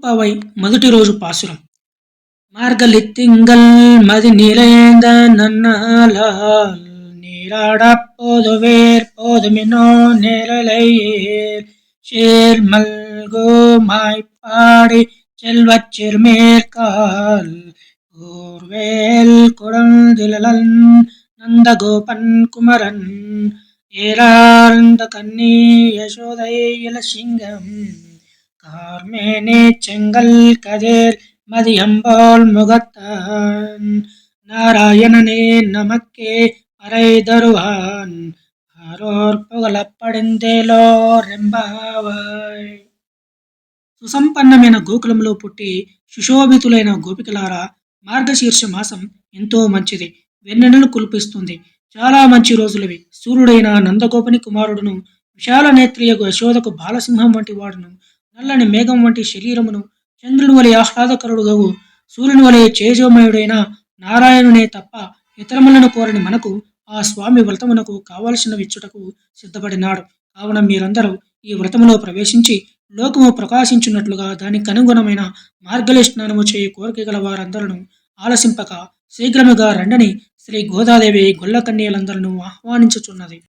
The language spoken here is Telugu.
திருப்பாவை మొదటి రోజు పాసురం మార్గలి తింగల్ మది நிறைந்த நன்னாளால் நீராடப் போதுவேர் போதுமினோ நேரலையேர் சேர் மல்குமாய் பாடி செல்வச் சிறுமேற்கால் கூர்வேல் குழந்திலன் நந்தகோபன் குமரன் ஏறார்ந்த கன்னி யசோதை இளசிங்கம் கார்மேனி செங்கல் கதிர் மதியம்போல் முகத்தான் நாராயணனே நமக்கே அறை தருவான் ஆரோர் పుగలప్పడిందేలో రెంబావాయ్ సుసంపన్నమైన గోకులంలో పుట్టి సుశోభితులైన గోపికలారా మార్గశీర్ష మాసం ఎంతో మంచిది వెన్నెలను కుల్పిస్తుంది చాలా మంచి రోజులవి సూర్యుడైన నందగోపని కుమారుడును విశాల నేత్రియకు యశోదకు బాలసింహం వంటి వాడును నల్లని మేఘం వంటి శరీరమును చంద్రుని వలె ఆహ్లాదకరుడుగవు సూర్యుని వలె తేజోమయుడైన నారాయణునే తప్ప ఇతరములను కోరని మనకు ఆ స్వామి వ్రతమునకు కావలసిన విచ్చుటకు సిద్ధపడినాడు. కావున మీరందరూ ఈ వ్రతములో ప్రవేశించి లోకము ప్రకాశించున్నట్లుగా దానికి అనుగుణమైన మార్గలి స్నానము చేయి కోరిక గల వారందరూ ఆలసింపక శీఘ్రముగా రండని శ్రీ గోదాదేవి గొల్లకన్యలందరూ ఆహ్వానించుచున్నది.